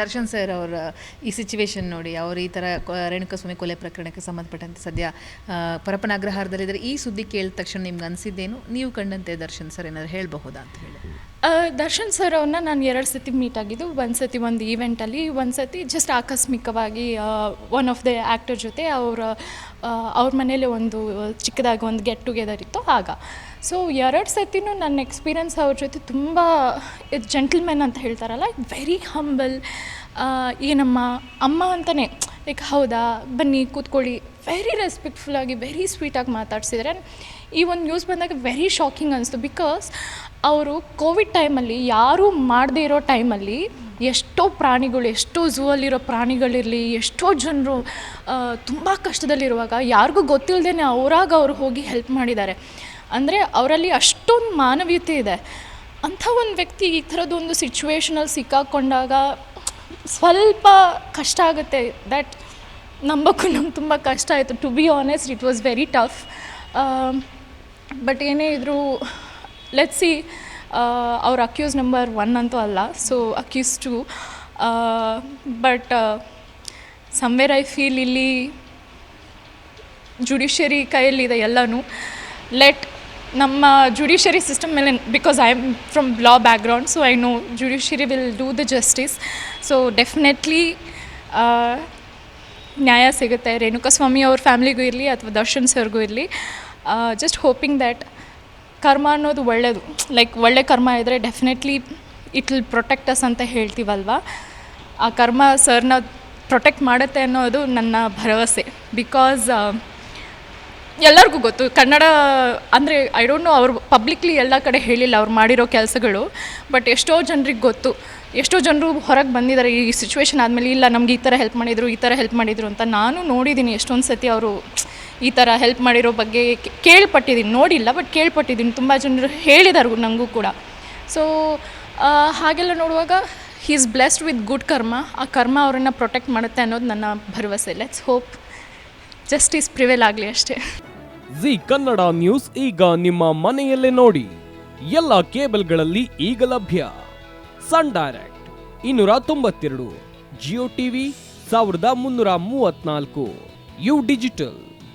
Darshan sir ಅವರ ಈ situation ನೋಡಿ, ಅವರು ಈ ಥರ ರೇಣುಕಸ್ವಾಮಿ ಕೊಲೆ ಪ್ರಕರಣಕ್ಕೆ ಸಂಬಂಧಪಟ್ಟಂತೆ ಸದ್ಯ ಪರಪ್ಪನ ಅಗ್ರಹಾರದಲ್ಲಿದ್ದಾರೆ ಈ ಸುದ್ದಿ ಕೇಳಿದ ತಕ್ಷಣ ನಿಮ್ಗೆ ಅನಿಸಿದ್ದೇನು? ನೀವು ಕಂಡಂತೆ ದರ್ಶನ್ ಸರ್ ಏನಾದ್ರು ಹೇಳಬಹುದಾ ಅಂತ ಹೇಳಿ. ದರ್ಶನ್ ಸರ್ ಅವ್ರನ್ನ ನಾನು ಎರಡು ಸತಿ ಮೀಟ್ ಆಗಿದ್ದು, ಒಂದು ಸತಿ ಒಂದು ಈವೆಂಟಲ್ಲಿ ಒಂದು ಸತಿ ಜಸ್ಟ್ ಆಕಸ್ಮಿಕವಾಗಿ ಒನ್ ಆಫ್ ದ ಆ್ಯಕ್ಟರ್ ಜೊತೆ ಅವರ ಅವ್ರ ಮನೇಲಿ ಒಂದು ಚಿಕ್ಕದಾಗಿ ಒಂದು ಗೆಟ್ ಟುಗೆದರ್ ಇತ್ತು ಆಗ. ಸೊ ಎರಡು ಸತಿನೂ ನನ್ನ ಎಕ್ಸ್ಪೀರಿಯನ್ಸ್ ಅವ್ರ ಜೊತೆ ತುಂಬ ಜೆಂಟಲ್ಮೆನ್ ಅಂತ ಹೇಳ್ತಾರಲ್ಲ ವೆರಿ ಹಂಬಲ್ ಏನಮ್ಮ, ಅಮ್ಮ ಅಂತಲೇ ಲೈಕ್ ಹೌದಾ, ಬನ್ನಿ ಕೂತ್ಕೊಳ್ಳಿ ವೆರಿ ರೆಸ್ಪೆಕ್ಟ್ಫುಲ್ಲಾಗಿ ವೆರಿ ಸ್ವೀಟಾಗಿ ಮಾತಾಡ್ಸಿದ್ರೆ, ಈ ಒಂದು ನ್ಯೂಸ್ ಬಂದಾಗ ವೆರಿ ಶಾಕಿಂಗ್ ಅನಿಸ್ತು ಬಿಕಾಸ್ ಅವರು ಕೋವಿಡ್ ಟೈಮಲ್ಲಿ ಯಾರೂ ಮಾಡದೇ ಇರೋ ಟೈಮಲ್ಲಿ ಎಷ್ಟೋ ಪ್ರಾಣಿಗಳು, ಎಷ್ಟೋ ಝೂ ಅಲ್ಲಿರೋ ಪ್ರಾಣಿಗಳಿರಲಿ, ಎಷ್ಟೋ ಜನರು ತುಂಬ ಕಷ್ಟದಲ್ಲಿರುವಾಗ ಯಾರಿಗೂ ಗೊತ್ತಿಲ್ಲದೇ ಅವರಾಗ ಅವರು ಹೋಗಿ ಹೆಲ್ಪ್ ಮಾಡಿದ್ದಾರೆ. ಅಂದರೆ ಅವರಲ್ಲಿ ಅಷ್ಟೊಂದು ಮಾನವೀಯತೆ ಇದೆ. ಅಂಥ ಒಂದು ವ್ಯಕ್ತಿ ಈ ಥರದೊಂದು ಸಿಚುವೇಶನಲ್ಲಿ ಸಿಕ್ಕಾಕೊಂಡಾಗ ಸ್ವಲ್ಪ ಕಷ್ಟ ಆಗುತ್ತೆ. ದ್ಯಾಟ್ ನಂಬಕ್ಕೂ ನಮ್ಗೆ ತುಂಬ ಕಷ್ಟ ಆಯಿತು. To be honest it was very tough but ಏನೇ ಇದ್ರೂ ಲೆಟ್ ಸಿ ಅವ್ರ ಅಕ್ಯೂಸ್ ನಂಬರ್ ಒನ್ ಅಂತೂ ಅಲ್ಲ so accused two but somewhere I feel ಇಲ್ಲಿ ಜುಡಿಷರಿ ಕೈಯಲ್ಲಿದೆ ಎಲ್ಲನೂ. ಲೆಟ್ ನಮ್ಮ ಜುಡಿಷರಿ ಸಿಸ್ಟಮ್ ಮೇಲೆ because I am from law background so I know judiciary will do the justice so definitely ನ್ಯಾಯ ಸಿಗುತ್ತೆ. ರೇಣುಕಾಸ್ವಾಮಿ ಅವ್ರ ಫ್ಯಾಮಿಲಿಗೂ ಇರಲಿ, ಅಥವಾ ದರ್ಶನ್ ಸರ್ಗೂ ಇರಲಿ. ಜಸ್ಟ್ ಹೋಪಿಂಗ್ ದ್ಯಾಟ್ ಕರ್ಮ ಅನ್ನೋದು ಒಳ್ಳೆಯದು ಲೈಕ್ ಒಳ್ಳೆ ಕರ್ಮ ಇದ್ದರೆ definitely it will protect us ಅಂತ ಹೇಳ್ತೀವಲ್ವ? ಆ ಕರ್ಮ ಸರ್ನ ಪ್ರೊಟೆಕ್ಟ್ ಮಾಡುತ್ತೆ ಅನ್ನೋದು ನನ್ನ ಭರವಸೆ. ಬಿಕಾಸ್ ಎಲ್ಲರಿಗೂ ಗೊತ್ತು, ಕನ್ನಡ ಅಂದರೆ ಐ ಡೋಂಟ್ ನೋ ಅವ್ರು ಪಬ್ಲಿಕ್ಲಿ ಎಲ್ಲ ಕಡೆ ಹೇಳಿಲ್ಲ ಅವ್ರು ಮಾಡಿರೋ ಕೆಲಸಗಳು ಬಟ್ ಎಷ್ಟೋ ಜನರಿಗೆ ಗೊತ್ತು. ಎಷ್ಟೋ ಜನರು ಹೊರಗೆ ಬಂದಿದ್ದಾರೆ ಈ ಸಿಚುವೇಶನ್ ಆದಮೇಲೆ ಇಲ್ಲ ನಮ್ಗೆ ಈ ಥರ ಹೆಲ್ಪ್ ಮಾಡಿದರು, ಈ ಥರ ಹೆಲ್ಪ್ ಮಾಡಿದರು ಅಂತ ನಾನು ನೋಡಿದ್ದೀನಿ ಎಷ್ಟೊಂದು ಸತಿ ಅವರು ಈ ಥರ ಹೆಲ್ಪ್ ಮಾಡಿರೋ ಬಗ್ಗೆ ಕೇಳ್ಪಟ್ಟಿದ್ದೀನಿ ನೋಡಿಲ್ಲ ಬಟ್ ಕೇಳ್ಪಟ್ಟಿದ್ದೀನಿ ತುಂಬ ಜನರು ಹೇಳಿದಾರು ನನಗೂ ಕೂಡ. ಸೊ ಹಾಗೆಲ್ಲ ನೋಡುವಾಗ he is blessed with good karma ಆ ಕರ್ಮ ಅವರನ್ನು ಪ್ರೊಟೆಕ್ಟ್ ಮಾಡುತ್ತೆ ಅನ್ನೋದು ನನ್ನ ಭರವಸೆ. ಲೆಟ್ಸ್ ಹೋಪ್ ಜಸ್ಟಿಸ್ ಪ್ರಿವೇಲ್ ಆಗಲಿ ಅಷ್ಟೇ. ಜಿ ಕನ್ನಡ ನ್ಯೂಸ್ ಈಗ ನಿಮ್ಮ ಮನೆಯಲ್ಲೇ ನೋಡಿ. ಎಲ್ಲ ಕೇಬಲ್ಗಳಲ್ಲಿ ಈಗ ಲಭ್ಯ. ಸನ್ ಡೈರೆಕ್ಟ್ ಇನ್ನೂರ ತೊಂಬತ್ತೆರಡು, ಜಿಯೋ ಟಿವಿ ಸಾವಿರದ ಮುನ್ನೂರ ಮೂವತ್ನಾಲ್ಕು ಯು ಡಿಜಿಟಲ್.